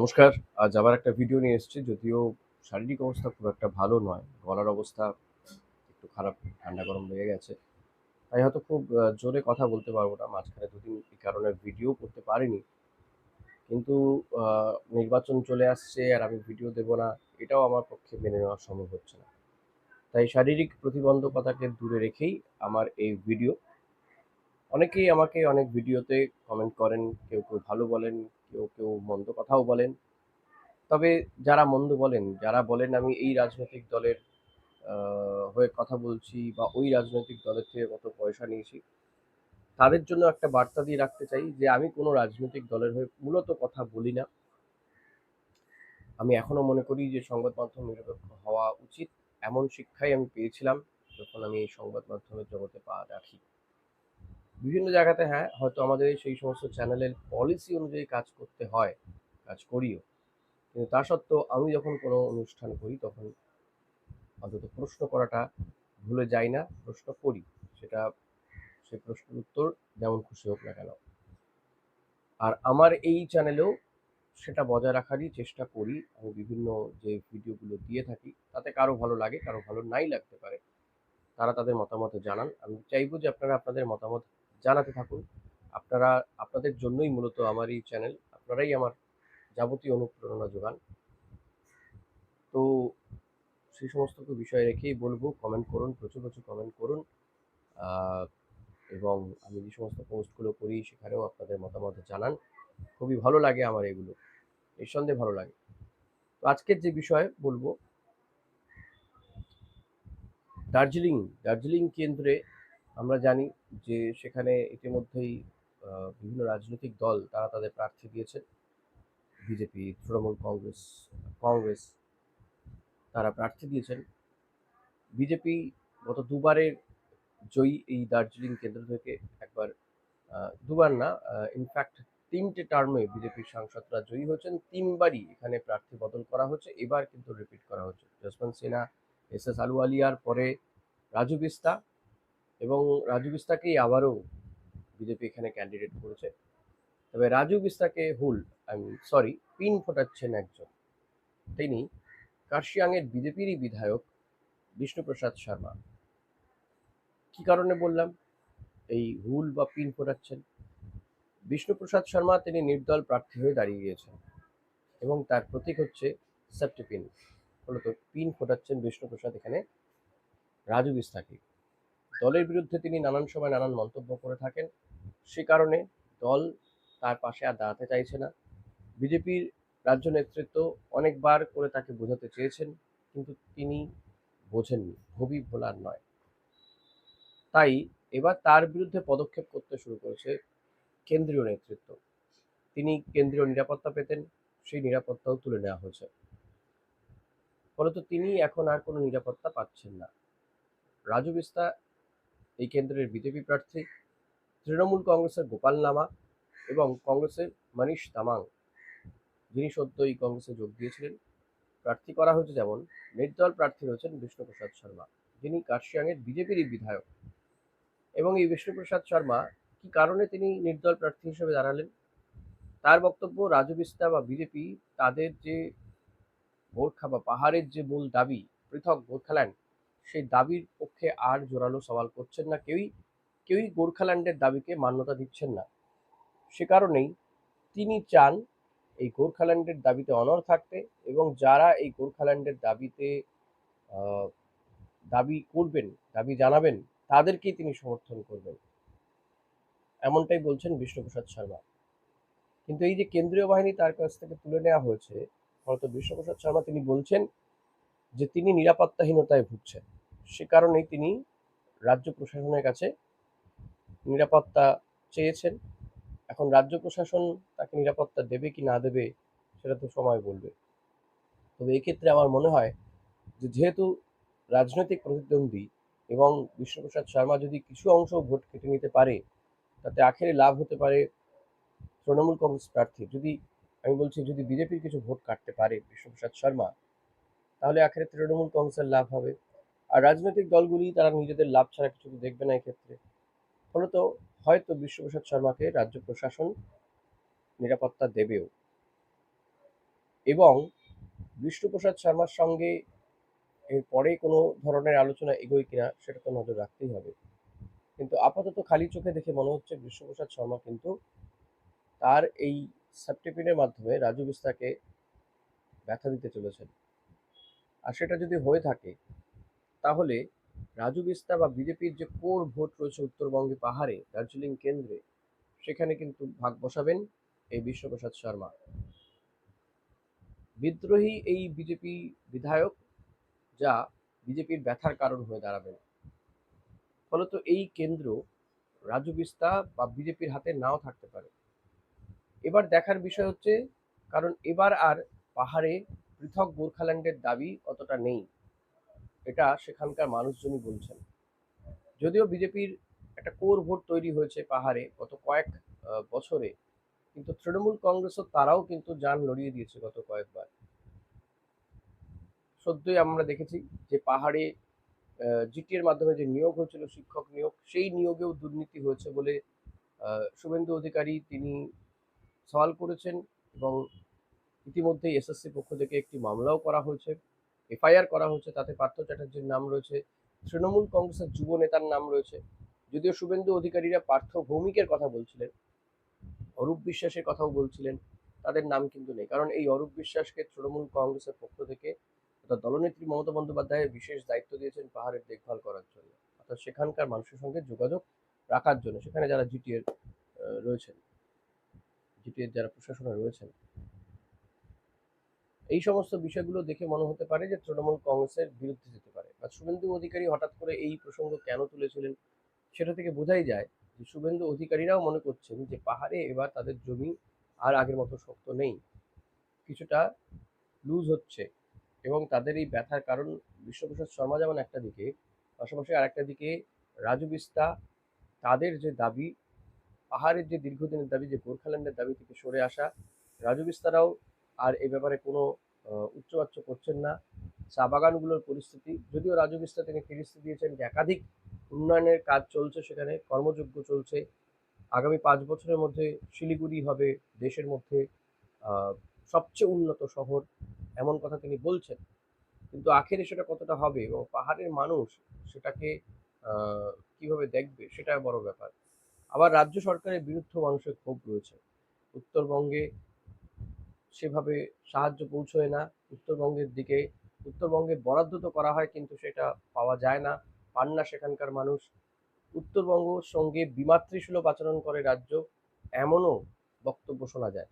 নমস্কার, আজ আবার একটা ভিডিও নিয়ে এসেছি, যদিও শারীরিক অবস্থা খুব একটা ভালো নয়, গলার অবস্থা একটু খারাপ, ঠান্ডা গরম লেগে গেছে। তাই হয়তো খুব জোরে কথা বলতে পারব না, মাঝখানে দুদিন এই কারণে ভিডিও করতে পারিনি। কিন্তু নির্বাচন চলে আসছে আর আমি ভিডিও দেবো না, এটাও আমার পক্ষে মেনে নেওয়া সম্ভব হচ্ছে না। তাই শারীরিক প্রতিবন্ধকতাকে দূরে রেখেই আমার এই ভিডিও অনেকেই আমাকে অনেক ভিডিওতে কমেন্ট করেন, কেউ কেউ ভালো বলেন কেউ কেউ মন্দ কথাও বলেন। তবে যারা মন্দ বলেন, যারা বলেন আমি এই রাজনৈতিক দলের হয়ে কথা বলছি বা ওই রাজনৈতিক দলের থেকে কত পয়সা নিয়েছি, তাদের জন্য একটা বার্তা দিয়ে রাখতে চাই যে আমি কোনো রাজনৈতিক দলের হয়ে মূলত কথা বলি না। আমি এখনও মনে করি যে সংবাদ মাধ্যম নিরপেক্ষ হওয়া উচিত। এমন শিক্ষাই আমি পেয়েছিলাম যখন আমি এই সংবাদ মাধ্যমের জগতে পা রাখি। বিভিন্ন জায়গাতে হ্যাঁ হয়তো আমাদের সেই সমস্ত চ্যানেলের পলিসি অনুযায়ী কাজ করতে হয়, কাজ করিও। কিন্তু তা সত্ত্বেও আমি যখন কোনো অনুষ্ঠান করি, তখন অন্তত প্রশ্ন করাটা ভুলে যাই না, প্রশ্ন করি। সেটা, সে প্রশ্নের উত্তর যেমন খুশি হোক না কেন। আর আমার এই চ্যানেলেও সেটা বজায় রাখারই চেষ্টা করি। আমি বিভিন্ন যে ভিডিওগুলো দিয়ে থাকি, তাতে কারও ভালো লাগে, কারও ভালো নাই লাগতে পারে, তারা তাদের মতামত জানান। আমি চাইব যে আপনারা আপনাদের মতামত জানাতে থাকুন। আপনারা, আপনাদের জন্যই মূলত আমার এই চ্যানেল, আপনারাই আমার যাবতীয় অনুপ্রেরণা যোগান। তো সেই সমস্ত বিষয় রেখেই বলব কমেন্ট করুন, প্রচুর প্রচুর কমেন্ট করুন। এবং আমি যে সমস্ত পোস্টগুলো করি, সেখানেও আপনাদের মতামত জানান। খুবই ভালো লাগে আমার এগুলো। নিঃসন্দেহে ভালো লাগে। তো আজকের যে বিষয়ে বলব, দার্জিলিং দার্জিলিং কেন্দ্রে আমরা জানি যে সেখানে ইতিমধ্যেই বিভিন্ন রাজনৈতিক দল তারা তাদের প্রার্থী দিয়েছে বিজেপি, তৃণমূল কংগ্রেস কংগ্রেস তারা প্রার্থী দিয়েছেন। বিজেপি গত দুবারের জয়ী এই দার্জিলিং কেন্দ্র থেকে একবার দুবার না ইনফ্যাক্ট তিনটে টার্মে বিজেপির সাংসদরা জয়ী হয়েছেন। তিনবারই এখানে প্রার্থী বদল করা হচ্ছে এবার কিন্তু রিপিট করা হচ্ছে যশবন্ত সিনহা, এস এস আলুওয়ালিয়ার পরে রাজু বিস্তা এবং রাজু বিস্তাকেই আবারও বিজেপি এখানে ক্যান্ডিডেট করেছে। তবে রাজু বিস্তাকে হুল আমি সরি পিন ফোটাচ্ছেন একজন। তিনি কার্শিয়াংয়ের বিজেপিরই বিধায়ক বিষ্ণুপ্রসাদ শর্মা। কি কারণে বললাম? এই হুল বা পিন ফোটাচ্ছেন। বিষ্ণুপ্রসাদ শর্মা তিনি নির্দল প্রার্থী হয়ে দাঁড়িয়ে গিয়েছেন এবং তার প্রতীক হচ্ছে সেফটি পিন মূলত পিন ফোটাচ্ছেন বিষ্ণুপ্রসাদ এখানে রাজু বিস্তাকে। দলের বিরুদ্ধে তিনি নানান সময় নানান মন্তব্য করে থাকেন। সে কারণে দল তার পাশে আর দাঁড়াতে চাইছে না। বিজেপির রাজ্য নেতৃত্ব অনেকবার করে তাকে বোঝাতে চেয়েছেন, কিন্তু তিনি বোঝেননি। ভবি ভোলার নয়। তাই এবার তার বিরুদ্ধে পদক্ষেপ করতে শুরু করেছে কেন্দ্রীয় নেতৃত্ব। তিনি কেন্দ্রীয় নিরাপত্তা পেতেন, সেই নিরাপত্তাও তুলে নেওয়া হয়েছে। ফলত তিনি এখন আর কোনো নিরাপত্তা পাচ্ছেন না। রাজু বিস্তা এই কেন্দ্রের বিজেপি প্রার্থী তৃণমূল কংগ্রেসের গোপাল নামা এবং কংগ্রেসের মনীষ তামাং। যিনি সদ্যই কংগ্রেসে যোগ দিয়েছিলেন। প্রার্থী করা হয়েছে যেমন নির্দল প্রার্থী রয়েছেন বিষ্ণুপ্রসাদ শর্মা, যিনি কার্শিয়াংয়ের বিজেপিরই বিধায়ক। এবং এই বিষ্ণুপ্রসাদ শর্মা কি কারণে তিনি নির্দল প্রার্থী হিসেবে দাঁড়ালেন? তার বক্তব্য, রাজু বিস্তা বা বিজেপি তাদের যে গোর্খা বা পাহাড়ের যে মূল দাবি, পৃথক গোর্খাল্যান্ড সেই দাবির পক্ষে আর জোরালো সওয়াল করছেন না। কেউই কেউই গোর্খাল্যান্ডের দাবিকে মান্যতা দিচ্ছেন না। সে কারণেই তিনি চান এই গোর্খাল্যান্ডের দাবিতে অনড় থাকতে এবং যারা এই গোর্খাল্যান্ডের দাবিতে দাবি করবেন, দাবি জানাবেন, তাদেরকেই তিনি সমর্থন করবেন। এমনটাই বলছেন বিষ্ণুপ্রসাদ শর্মা। কিন্তু এই যে কেন্দ্রীয় বাহিনী তার কাছ থেকে তুলে নেওয়া হয়েছে হয়তো বিষ্ণুপ্রসাদ শর্মা তিনি বলছেন যে তিনি নিরাপত্তাহীনতায় ভুগছেন। সে কারণেই তিনি রাজ্য প্রশাসনের কাছে নিরাপত্তা চেয়েছেন। এখন রাজ্য প্রশাসন তাকে নিরাপত্তা দেবে কি না দেবে, সেটা তো সময় বলবে। তবে এক্ষেত্রে আমার মনে হয় যে যেহেতু রাজনৈতিক প্রতিদ্বন্দ্বী এবং বিষ্ণুপ্রসাদ শর্মা যদি কিছু অংশ ভোট কেটে নিতে পারে, তাতে আখেরে লাভ হতে পারে তৃণমূল কংগ্রেস প্রার্থী। যদি, আমি বলছি যদি বিজেপির কিছু ভোট কাটতে পারে বিষ্ণুপ্রসাদ শর্মা তাহলে আখেরে তৃণমূল কংগ্রেসের লাভ হবে। আর রাজনৈতিক দলগুলি, তারা নিজেদের লাভ ছাড়া কিছু দেখবে না এক্ষেত্রে। ফলত হয়তো বিশ্বপ্রসাদ শর্মাকে রাজ্য প্রশাসন নিরাপত্তা দেবেও। এবং বিষ্ণুপ্রসাদ শর্মার সঙ্গে এর পরে কোনো ধরনের আলোচনা এগোয় কিনা, সেটা তো নজর রাখতেই হবে। কিন্তু আপাতত খালি চোখে দেখে মনে হচ্ছে বিষ্ণুপ্রসাদ শর্মা কিন্তু তার এই সাবটিপিনের মাধ্যমে রাজু বিস্তাকে ব্যথা দিতে চলেছেন। আর সেটা যদি হয়ে থাকে, তাহলে রাজু বিস্তা বা বিজেপির যে কোর ভোট রয়েছে উত্তরবঙ্গে পাহাড়ে, দার্জিলিং কেন্দ্রে, সেখানে কিন্তু ভাগ বসাবেন এই বিশ্বপ্রসাদ শর্মা। বিদ্রোহী এই বিজেপি বিধায়ক, যা বিজেপির ব্যথার কারণ হয়ে দাঁড়াবেন। ফলত এই কেন্দ্র রাজু বিস্তা বা বিজেপির হাতে নাও থাকতে পারে। এবার দেখার বিষয় হচ্ছে, কারণ এবার আর পাহাড়ে পৃথক গোর্খাল্যান্ডের দাবি অতটা নেই। এটা সেখানকার মানুষজনই বলছেন। যদিও বিজেপির একটা কোর ভোট তৈরি হয়েছে পাহাড়ে গত কয়েক বছরে, কিন্তু তৃণমূল কংগ্রেসও তারাও কিন্তু যান লড়িয়ে দিয়েছে গত কয়েকবার। সদ্যই আমরা দেখেছি যে পাহাড়ে জিটিএর মাধ্যমে যে নিয়োগ হয়েছিল, শিক্ষক নিয়োগ, সেই নিয়োগেও দুর্নীতি হয়েছে বলে শুভেন্দু অধিকারী তিনি সওয়াল করেছেন এবং ইতিমধ্যেই এসএসসি পক্ষ থেকে একটি মামলাও করা হয়েছে, এফআইআর করা হয়েছে, তাতে পার্থ চ্যাটার্জির নাম রয়েছে, তৃণমূল কংগ্রেসের যুব নেতার নাম রয়েছে। যদিও শুভেন্দু অধিকারীরা পার্থ ভৌমিকের কথা বলছিলেন, অরূপ বিশ্বাসের কথাও বলছিলেন, তাদের নাম কিন্তু নেই। কারণ এই অরূপ বিশ্বাসকে তৃণমূল কংগ্রেসের পক্ষ থেকে অর্থাৎ দলনেত্রী মমতা বন্দ্যোপাধ্যায় বিশেষ দায়িত্ব দিয়েছেন পাহাড়ের দেখভাল করার জন্য। অর্থাৎ সেখানকার মানুষের সঙ্গে যোগাযোগ রাখার জন্য, সেখানে যারা জিটিএর রয়েছেন জিটিএর যারা প্রশাসনে রয়েছেন এই সমস্ত বিষয়গুলো দেখে মনে হতে পারে যে তৃণমূল কংগ্রেসের বিরুদ্ধে যেতে পারে। বা শুভেন্দু অধিকারী হঠাৎ করে এই প্রসঙ্গ কেন তুলেছিলেন সেটা থেকে বোঝাই যায় যে শুভেন্দু অধিকারীরাও মনে করছেন যে পাহাড়ে এবার তাদের জমি আর আগের মতো শক্ত নেই। কিছুটা লুজ হচ্ছে এবং তাদের এই ব্যথার কারণ বিশ্বপ্রসাদ শর্মা যেমন একটা দিকে, পাশাপাশি আর একটা দিকে রাজু বিস্তা তাদের যে দাবি, পাহাড়ের যে দীর্ঘদিনের দাবি, যে গোর্খাল্যান্ডের দাবি থেকে সরে আসা, রাজু বিস্তারাও আর এ ব্যাপারে কোনো উচ্চবাচ্য করছেন না। চা বাগানগুলোর পরিস্থিতি, যদিও রাজু বিস্তা তিনি ফিরিস্তি দিয়েছেন, যে একাধিক উন্নয়নের কাজ চলছে সেখানে কর্মযোগ্য চলছে। আগামী পাঁচ বছরের মধ্যে শিলিগুড়ি হবে দেশের মধ্যে সবচেয়ে উন্নত শহর, এমন কথা তিনি বলছেন। কিন্তু আখেরে সেটা কতটা হবে এবং পাহাড়ের মানুষ সেটাকে কীভাবে দেখবে, সেটা বড় ব্যাপার। আবার রাজ্য সরকারের বিরুদ্ধে মানুষের ক্ষোভ রয়েছে। উত্তরবঙ্গে সেভাবে সাহায্য পৌঁছয় না। উত্তরবঙ্গের দিকে, উত্তরবঙ্গে বরাদ্দ তো করা হয় কিন্তু সেটা পাওয়া যায় না। পান না সেখানকার মানুষ। উত্তরবঙ্গ সঙ্গে বিমাতৃসুলভ আচরণ করে রাজ্য এমনও বক্তব্য শোনা যায়।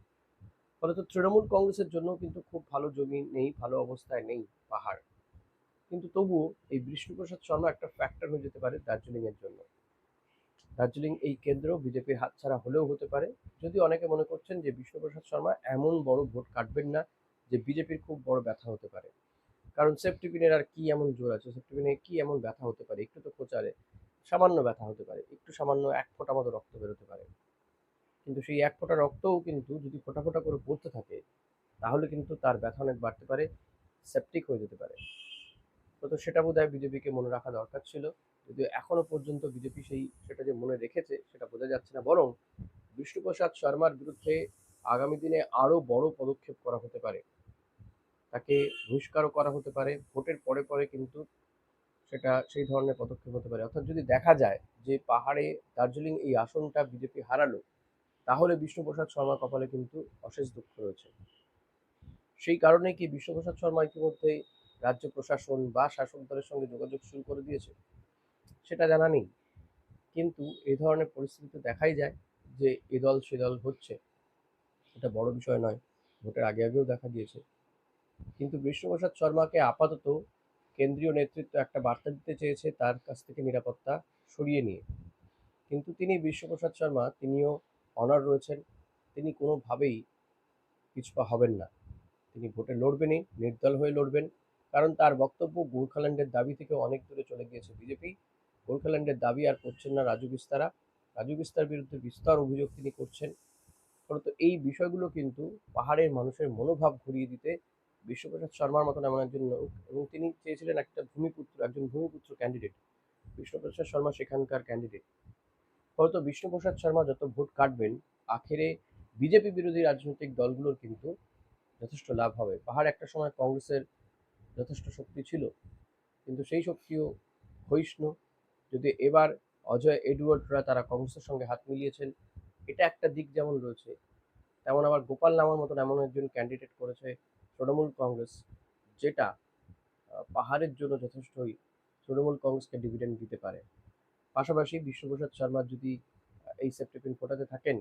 ফলে তো তৃণমূল কংগ্রেসের জন্য কিন্তু খুব ভালো জমি নেই, ভালো অবস্থায় নেই পাহাড়। কিন্তু তবুও এই বিষ্ণুপ্রসাদ শর্মা একটা ফ্যাক্টর হয়ে যেতে পারে দার্জিলিং এর জন্য। দার্জিলিং এই কেন্দ্র বিজেপির হাতছাড়া হলেও হতে পারে। যদি অনেকে মনে করছেন যে বিষ্ণুপ্রসাদ শর্মা এমন বড় ভোট কাটবেন না যে বিজেপির খুব বড় ব্যথা হতে পারে। কারণ সেফটিপিনের আর কি এমন জোর আছে? সেফটিপিনে কি এমন ব্যথা হতে পারে? একটু তো খোঁচারে সামান্য ব্যথা হতে পারে। একটু সামান্য এক ফোঁটা মতো রক্ত বেরোতে পারে। কিন্তু সেই এক ফোঁটা রক্তও কিন্তু যদি ফোঁটা ফোঁটা করে পড়তে থাকে, তাহলে কিন্তু তার ব্যথা অনেক বাড়তে পারে সেপটিক হয়ে যেতে পারে। তো সেটা বোধহয় বিজেপিকে মনে রাখা দরকার ছিল। যদিও এখনও পর্যন্ত বিজেপি সেই সেটা যে মনে রেখেছে সেটা বোঝা যাচ্ছে না, বরং বিষ্ণুপ্রসাদ শর্মার বিরুদ্ধে আগামী দিনে আরও বড় পদক্ষেপ করা হতে পারে। তাকে বহিষ্কারও করা হতে পারে, ভোটের পরে পরে কিন্তু সেটা সেই ধরনের পদক্ষেপ হতে পারে। অর্থাৎ যদি দেখা যায় যে পাহাড়ে দার্জিলিং এই আসনটা বিজেপি হারালো, তাহলে বিষ্ণুপ্রসাদ শর্মা কপালে কিন্তু অশেষ দুঃখ রয়েছে। সেই কারণে কি বিষ্ণুপ্রসাদ শর্মা ইতিমধ্যে রাজ্য প্রশাসন বা শাসক দলের সঙ্গে যোগাযোগ শুরু করে দিয়েছে? সেটা জানা নেই। কিন্তু এই ধরনের পরিস্থিতিতে দেখাই যায় যে এ দল, সে দল হচ্ছে। এটা বড় বিষয় নয়, ভোটের আগে আগেও দেখা দিয়েছে কিন্তু বিষ্ণুপ্রসাদ শর্মাকে আপাতত কেন্দ্রীয় নেতৃত্ব একটা বার্তা দিতে চেয়েছে তার কাছ থেকে নিরাপত্তা সরিয়ে নিয়ে। কিন্তু তিনি বিশ্বপ্রসাদ শর্মা, তিনিও অনার রয়েছেন, তিনি কোনোভাবেই পিছপা হবেন না। তিনি ভোটে লড়বেনই, নির্দল হয়ে লড়বেন। কারণ তার বক্তব্য গোর্খাল্যান্ডের দাবি থেকে অনেক দূরে চলে গিয়েছে বিজেপি। গোর্খাল্যান্ডের দাবি আর করছেন না রাজু বিস্তারা। রাজু বিস্তার বিরুদ্ধে বিস্তর অভিযোগ তিনি করছেন। ফলত এই বিষয়গুলো কিন্তু পাহাড়ের মানুষের মনোভাব ঘুরিয়ে দিতে বিশ্বপ্রসাদ শর্মার মতন এমন একজন লোক এবং তিনি চেয়েছিলেন একটা ভূমিপুত্র, একজন ভূমিপুত্র ক্যান্ডিডেট বিষ্ণুপ্রসাদ শর্মা সেখানকার ক্যান্ডিডেট ফলত বিষ্ণুপ্রসাদ শর্মা যত ভোট কাটবেন, আখেরে বিজেপি বিরোধী রাজনৈতিক দলগুলোর কিন্তু যথেষ্ট লাভ হবে। পাহাড় একটা সময় কংগ্রেসের যথেষ্ট শক্তি ছিল, কিন্তু সেই শক্তিও ক্ষয়িষ্ণু। যদি এবার অজয় এডওয়ার্ডরা তারা কংগ্রেসের সঙ্গে হাত মিলিয়েছেন, এটা একটা দিক যেমন রয়েছে, তেমন আবার গোপাল নামার মতন এমন একজন ক্যান্ডিডেট করেছে তৃণমূল কংগ্রেস, যেটা পাহাড়ের জন্য যথেষ্টই তৃণমূল কংগ্রেসকে ডিভিডেন্ড দিতে পারে। পাশাপাশি বিশ্বপ্রসাদ শর্মা যদি এই সেপ্টেপিন ফোটাতে থাকেন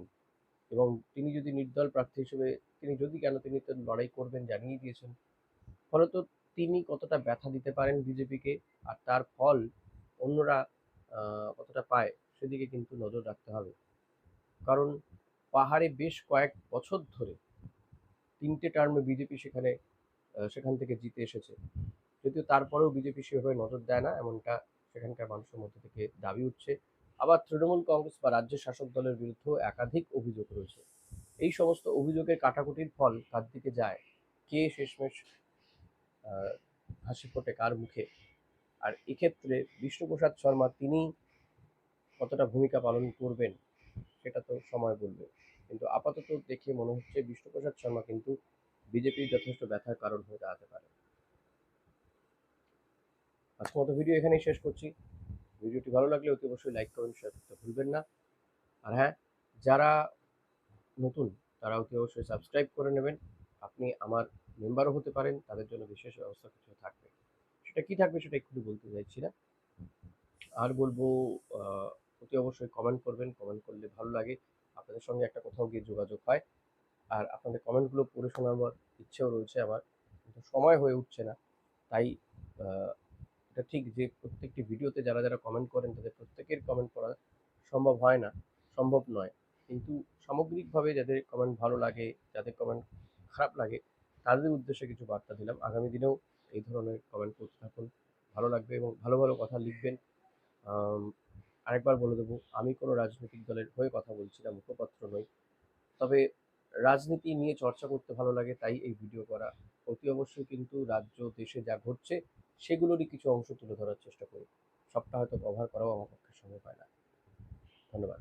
এবং তিনি যদি নির্দল প্রার্থী হিসেবে, তিনি যদি কেন তিনি তো লড়াই করবেন জানিয়ে দিয়েছেন, ফলত তিনি কতটা ব্যথা দিতে পারেন বিজেপিকে, আর তার ফল অন্যরা কতটা পায় সেদিকে কিন্তু নজর রাখতে হবে। কারণ পাহাড়ে বেশ কয়েক বছর ধরে তিনটে টার্মে বিজেপি সেখানে সেখান থেকে জিতে এসেছে। যদিও তারপরেও বিজেপি সেভাবে নজর দেয় না, এমনটা সেখানকার মানুষের মধ্যে থেকে দাবি উঠছে। আবার তৃণমূল কংগ্রেস বা রাজ্যের শাসক দলের বিরুদ্ধেও একাধিক অভিযোগ রয়েছে। এই সমস্ত অভিযোগের কাটাকুটির ফল তার দিকে যায়? কে শেষমেশ হাসি ফোটে কার মুখে? আর এক্ষেত্রে বিষ্ণুপ্রসাদ শর্মা তিনি কতটা ভূমিকা পালন করবেন সেটা তো সময় বলবে। কিন্তু আপাতত দেখে মনে হচ্ছে বিষ্ণুপ্রসাদ শর্মা কিন্তু বিজেপির যথেষ্ট ব্যথার কারণ হয়ে দাঁড়াতে পারে। আজকের মতো ভিডিও এখানেই শেষ করছি। ভিডিওটি ভালো লাগলে অতি অবশ্যই লাইক, কমেন্ট শেয়ার করতে ভুলবেন না। আর হ্যাঁ যারা নতুন, তারা অতি অবশ্যই সাবস্ক্রাইব করে নেবেন। আপনি আমার মেম্বারও হতে পারেন, তাদের জন্য বিশেষ ব্যবস্থা কিছু থাকবে। সেটা কি থাকবে সেটা একটু বলতে চাইছি না আর বলব অতি অবশ্যই কমেন্ট করবেন কমেন্ট করলে ভালো লাগে। আপনাদের সঙ্গে একটা কোথাও গিয়ে যোগাযোগ হয়। আর আপনাদের কমেন্টগুলো পড়ে শোনাবার ইচ্ছেও রয়েছে আমার। কিন্তু সময় হয়ে উঠছে না। তাই এটা ঠিক যে প্রত্যেকটি ভিডিওতে যারা যারা কমেন্ট করেন, তাদের প্রত্যেকের কমেন্ট পড়া সম্ভব হয় না। সম্ভব নয়। কিন্তু সামগ্রিকভাবে যাদের কমেন্ট ভালো লাগে, যাদের কমেন্ট খারাপ লাগে, তাদের উদ্দেশ্যে কিছু বার্তা দিলাম। আগামী দিনেও এই ধরনের কমেন্ট করতে থাকুন ভালো লাগবে এবং ভালো ভালো কথা লিখবেন। আরেকবার বলে দেবো, আমি কোনো রাজনৈতিক দলের হয়ে কথা বলছি না, মুখপাত্র নই। তবে রাজনীতি নিয়ে চর্চা করতে ভালো লাগে, তাই এই ভিডিও করা। অতি অবশ্যই কিন্তু রাজ্য, দেশে যা ঘটছে, সেগুলোরই কিছু অংশ তুলে ধরার চেষ্টা করি। সবটা হয়তো কভার করাও আমার পক্ষে সম্ভব হয় না। ধন্যবাদ।